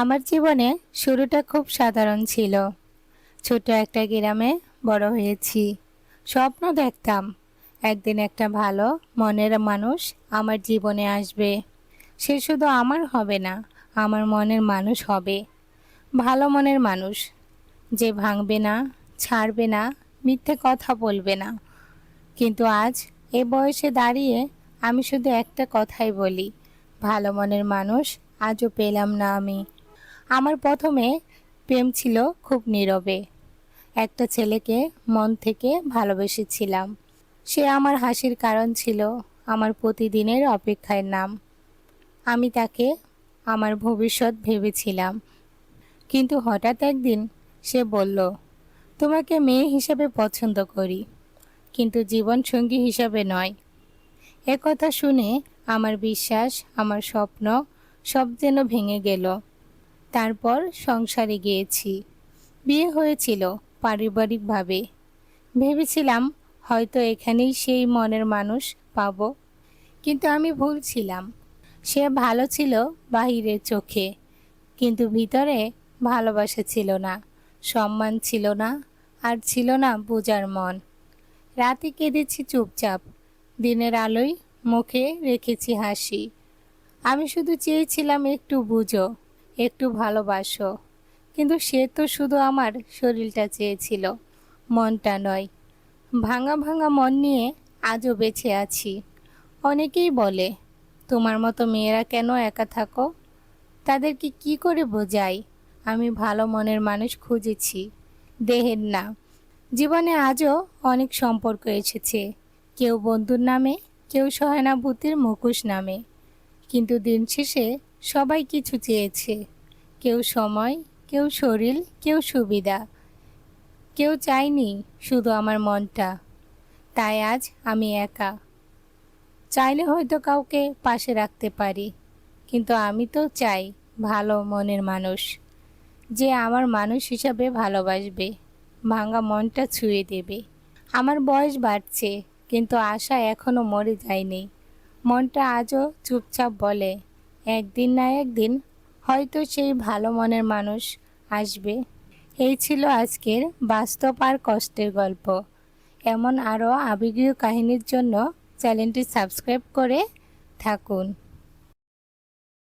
আমার জীবনে শুরুটা খুব সাধারণ ছিল। ছোট একটা গ্রামে বড় হয়েছি। স্বপ্ন দেখতাম, একদিন একটা ভালো, মনের মানুষ আমার জীবনে আসবে। সে শুধু আমার হবে না, আমার মনের মানুষ হবে। ভালো মনের মানুষ, যে ভাঙবে না, ছাড়বে না, মিথ্যে কথা বলবে না। কিন্তু আজ এ বয়সে দাঁড়িয়ে আমি শুধু একটা কথাই বলি, ভালো মনের মানুষ আজও পেলাম না আমি। আমার প্রথমে প্রেম ছিল খুব নীরবে। একটা ছেলেকে মন থেকে ভালোবেসেছিলাম। সে আমার হাসির কারণ ছিল আমার প্রতিদিনের অপেক্ষার নাম। আমি তাকে আমার ভবিষ্যৎ ভেবেছিলাম। কিন্তু হঠাৎ একদিন সে বলল, তোমাকে মেয়ে হিসেবে পছন্দ করি, কিন্তু জীবন সঙ্গী হিসাবে নয়। এ কথা শুনে আমার বিশ্বাস, আমার স্বপ্ন সব যেন ভেঙে গেল। তারপর সংসারে গিয়েছি। বিয়ে হয়েছিল পারিবারিকভাবে। ভেবেছিলাম হয়তো এখানেই সেই মনের মানুষ পাবো। কিন্তু আমি ভুল ছিলাম। সে ভালো ছিল বাহিরের চোখে, কিন্তু ভিতরে ভালোবাসা ছিল না, সম্মান ছিল না, আর ছিল না বোঝার মন। রাতে কেঁদেছি চুপচাপ, দিনের আলোয় মুখে রেখেছি হাসি। আমি শুধু চেয়েছিলাম একটু বুঝো একটু ভালোবাসো। কিন্তু সে তো শুধু আমার শরীরটা চেয়েছিল, মনটা নয়। ভাঙা ভাঙা মন নিয়ে আজও বেঁচে আছি। অনেকেই বলে, তোমার মতো মেয়েরা কেন একা থাকো? তাদেরকে কি করে বোঝাই? আমি ভালো মনের মানুষ খুঁজেছি। দেহের না। জীবনে আজও অনেক সম্পর্ক এসেছে। কেউ বন্ধুর নামে, কেউ সহানুভূতির মুখোশ নামে। কিন্তু দিন শেষে সবাই কিছু চেয়েছে। কেউ সময়, কেউ শরীর, কেউ সুবিধা। কেউ চায়নি শুধু আমার মনটা। তাই আজ আমি একা। চাইলে হয়তো কাউকে পাশে রাখতে পারি, কিন্তু আমি তো চাই ভালো মনের মানুষ, যে আমার মানুষ হিসাবে ভালোবাসবে, ভাঙা মনটা ছুঁয়ে দেবে। আমার বয়স বাড়ছে, কিন্তু আশা এখনও মরে যায়নি। মনটা আজও চুপচাপ বলে একদিন না একদিন হয়তো সেই ভালো মনের মানুষ আসবে। এই ছিল আজকের বাস্তব আর কষ্টের গল্প। এমন আরও আবেগীয় কাহিনীর জন্য চ্যানেলটি সাবস্ক্রাইব করে থাকুন।